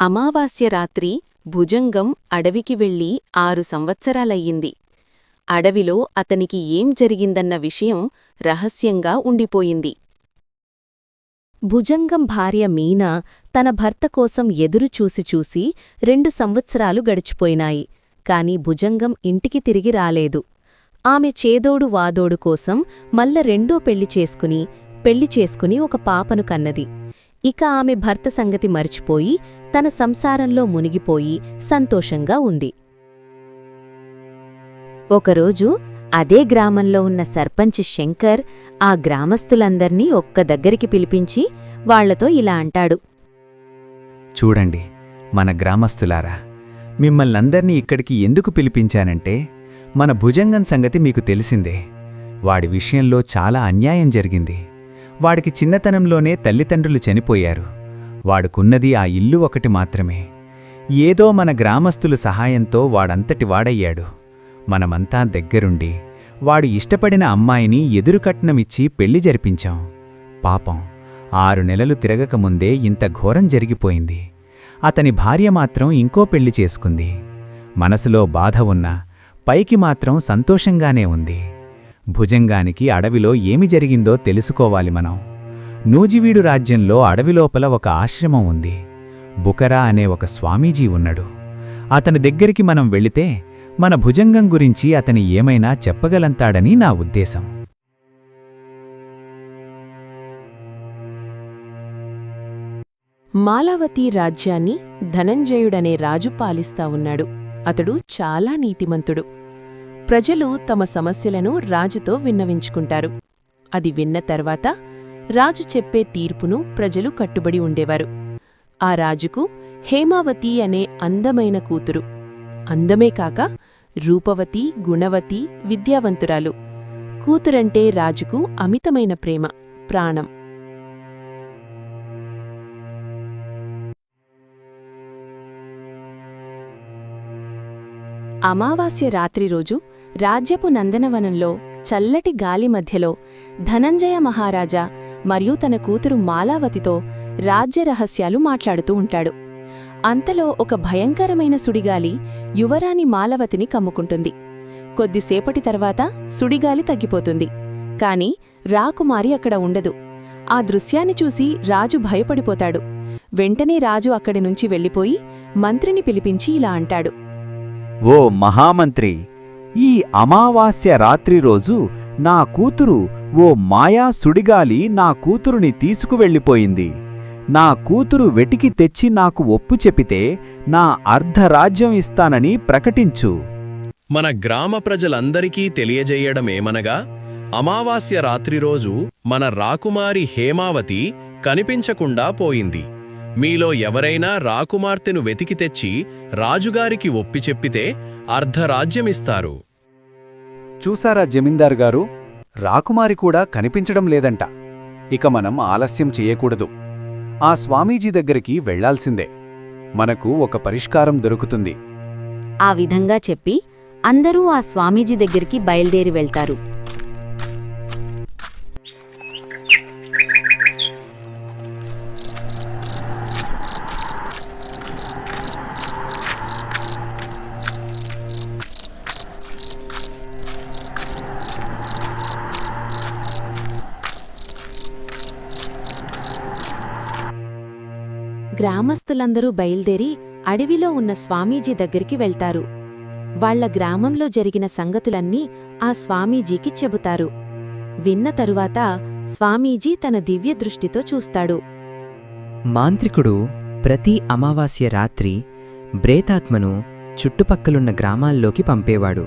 అమావాస్య రాత్రి భుజంగం అడవికి వెళ్ళి ఆరు సంవత్సరాలయ్యింది. అడవిలో అతనికి ఏం జరిగిందన్న విషయం రహస్యంగా ఉండిపోయింది. భుజంగం భార్య మీనా తన భర్త కోసం ఎదురు చూసి చూసి రెండు సంవత్సరాలు గడిచిపోయినాయి. కాని భుజంగం ఇంటికి తిరిగి రాలేదు. ఆమె చేదోడు వాదోడు కోసం మల్ల రెండో పెళ్ళి చేసుకుని పెళ్ళి చేసుకుని ఒక పాపను కన్నది. ఇక ఆమె భర్త సంగతి మరిచిపోయి తన సంసారంలో మునిగిపోయి సంతోషంగా ఉంది. ఒకరోజు అదే గ్రామంలో ఉన్న సర్పంచ్ శంకర్ ఆ గ్రామస్తులందర్నీ ఒక్క దగ్గరికి పిలిపించి వాళ్ళతో ఇలా అంటాడు. చూడండి మన గ్రామస్తులారా మిమ్మల్నందర్నీ ఇక్కడికి ఎందుకు పిలిపించానంటే మన భుజంగం సంగతి మీకు తెలిసిందే. వాడి విషయంలో చాలా అన్యాయం జరిగింది. వాడికి చిన్నతనంలోనే తల్లిదండ్రులు చనిపోయారు. వాడుకున్నది ఆ ఇల్లు ఒకటి మాత్రమే. ఏదో మన గ్రామస్తులు సహాయంతో వాడంతటి వాడయ్యాడు. మనమంతా దగ్గరుండి వాడు ఇష్టపడిన అమ్మాయిని ఎదురుకట్నమిచ్చి పెళ్ళి జరిపించాం. పాపం ఆరు నెలలు తిరగకముందే ఇంత ఘోరం జరిగిపోయింది. అతని భార్య మాత్రం ఇంకో పెళ్ళి చేసుకుంది. మనసులో బాధ ఉన్నా పైకి మాత్రం సంతోషంగానే ఉంది. భుజంగానికి అడవిలో ఏమి జరిగిందో తెలుసుకోవాలి మనం. నూజివీడు రాజ్యంలో అడవిలోపల ఒక ఆశ్రమం ఉంది. బుకరా అనే ఒక స్వామీజీ ఉన్నాడు. అతని దగ్గరికి మనం వెళితే మన భుజంగం గురించి అతని ఏమైనా చెప్పగలంతాడని నా ఉద్దేశం. మాలావతి రాజ్యాన్ని ధనంజయుడనే రాజు పాలిస్తా ఉన్నాడు. అతడు చాలా నీతిమంతుడు. ప్రజలు తమ సమస్యలను రాజుతో విన్నవించుకుంటారు. అది విన్న తర్వాత రాజు చెప్పే తీర్పును ప్రజలు కట్టుబడి ఉండేవారు. ఆ రాజుకు హేమావతి అనే అందమైన కూతురు. అందమే కాక రూపవతి గుణవతి విద్యావంతురాలు. కూతురంటే రాజుకు అమితమైన ప్రేమ ప్రాణం. అమావాస్య రాత్రి రోజు రాజ్యపు నందనవనంలో చల్లటి గాలి మధ్యలో ధనంజయ మహారాజా మరియు తన కూతురు మాలావతితో రాజ్య రహస్యాలు మాట్లాడుతూ ఉంటాడు. అంతలో ఒక భయంకరమైన సుడిగాలి యువరాణి మాలవతిని కమ్ముకుంటుంది. కొద్దిసేపటి తర్వాత సుడిగాలి తగ్గిపోతుంది. కాని రాకుమారి అక్కడ ఉండదు. ఆ దృశ్యాన్ని చూసి రాజు భయపడిపోతాడు. వెంటనే రాజు అక్కడి నుంచి వెళ్ళిపోయి మంత్రిని పిలిపించి ఇలా అంటాడు. ఓ మహామంత్రి ఈ అమావాస్య రాత్రి రోజు నా కూతురు ఓ మాయా సుడిగాలి నా కూతురుని తీసుకువెళ్ళిపోయింది. నా కూతురు వెటికి తెచ్చి నాకు ఒప్పు చెపితే నా అర్ధరాజ్యం ఇస్తానని ప్రకటించు. మన గ్రామ ప్రజలందరికీ తెలియజేయడమేమనగా అమావాస్య రాత్రి రోజు మన రాకుమారి హేమావతి కనిపించకుండా పోయింది. మీలో ఎవరైనా రాకుమార్తెను వెతికి తెచ్చి రాజుగారికి ఒప్పి చెప్పితే అర్ధరాజ్యమిస్తారు. చూసారా జమీందార్ గారు? రాకుమారి కూడా కనిపించడం లేదంట. ఇక మనం ఆలస్యం చెయ్యకూడదు ఆ స్వామీజీ దగ్గరికి వెళ్ళాల్సిందే. మనకు ఒక పరిష్కారం దొరుకుతుంది. ఆ విధంగా చెప్పి అందరూ ఆ స్వామీజీ దగ్గరికి బయల్దేరి వెళ్తారు. గ్రామస్తులందరూ బయల్దేరి అడవిలో ఉన్న స్వామీజీ దగ్గరికి వెళ్తారు. వాళ్ళ గ్రామంలో జరిగిన సంగతులన్నీ ఆ స్వామీజీకి చెబుతారు. విన్న తరువాత స్వామీజీ తన దివ్య దృష్టితో చూస్తాడు. మాంత్రికుడు ప్రతి అమావాస్య రాత్రి బ్రేతాత్మను చుట్టుపక్కలున్న గ్రామాల్లోకి పంపేవాడు.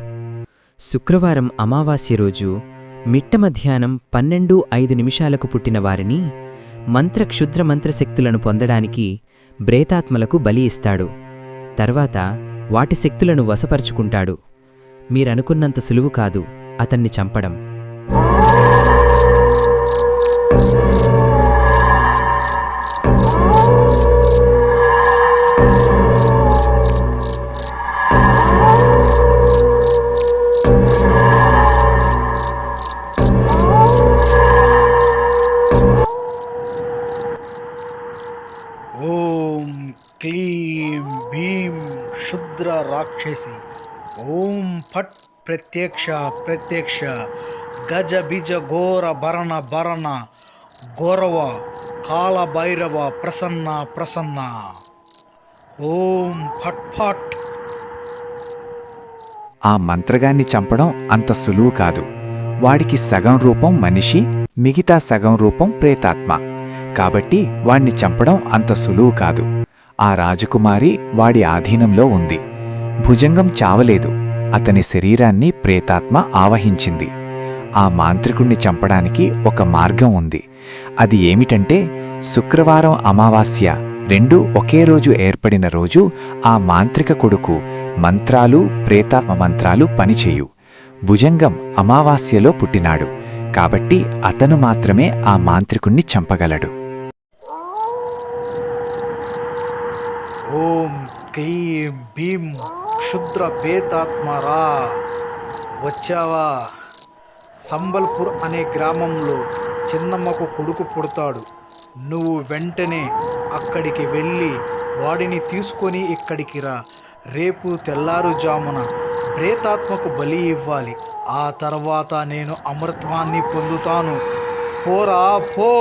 శుక్రవారం అమావాస్య రోజు మిట్ట మధ్యాహ్నం పన్నెండు ఐదు నిమిషాలకు పుట్టిన వారిని మంత్రక్షుద్ర మంత్రశక్తులను పొందడానికి బ్రేతాత్మలకు బలి ఇస్తాడు. తర్వాత వాటి శక్తులను వశపరుచుకుంటాడు. మీరనుకున్నంత సులువు కాదు అతన్ని చంపడం. రాక్షసి ఓం ఫట్ ప్రత్యక్ష ప్రత్యక్ష. గజ బిజ ఘోర భరణ భరణ. గౌరవ కాలభైరవ ప్రసన్న ప్రసన్న. ఓం ఫట్ ఫట్. ఆ మంత్రగాన్ని చంపడం అంత సులువు కాదు. వాడికి సగం రూపం మనిషి మిగతా సగం రూపం ప్రేతాత్మ. కాబట్టి వాణ్ణి చంపడం అంత సులువు కాదు. ఆ రాజకుమారి వాడి ఆధీనంలో ఉంది. భుజంగం చావలేదు. అతని శరీరాన్ని ప్రేతాత్మ ఆవహించింది. ఆ మాంత్రికుణ్ణి చంపడానికి ఒక మార్గం ఉంది. అది ఏమిటంటే శుక్రవారం అమావాస్య రెండు ఒకే రోజు ఏర్పడిన రోజు ఆ మాంత్రిక కొడుకు మంత్రాలు ప్రేతాత్మ మంత్రాలు పనిచేయు. భుజంగం అమావాస్యలో పుట్టినాడు. కాబట్టి అతను మాత్రమే ఆ మాంత్రికుణ్ణి చంపగలడు. ఓం క్లీం భీం క్షుద్ర బేతాత్మరా వచ్చావా? సంబల్పూర్ అనే గ్రామంలో చిన్నమ్మకు కొడుకు పుడతాడు. నువ్వు వెంటనే అక్కడికి వెళ్ళి వాడిని తీసుకొని ఇక్కడికి రా. రేపు తెల్లారుజామున ప్రేతాత్మకు బలి ఇవ్వాలి. ఆ తర్వాత నేను అమృత్వాన్ని పొందుతాను. పోరా పో!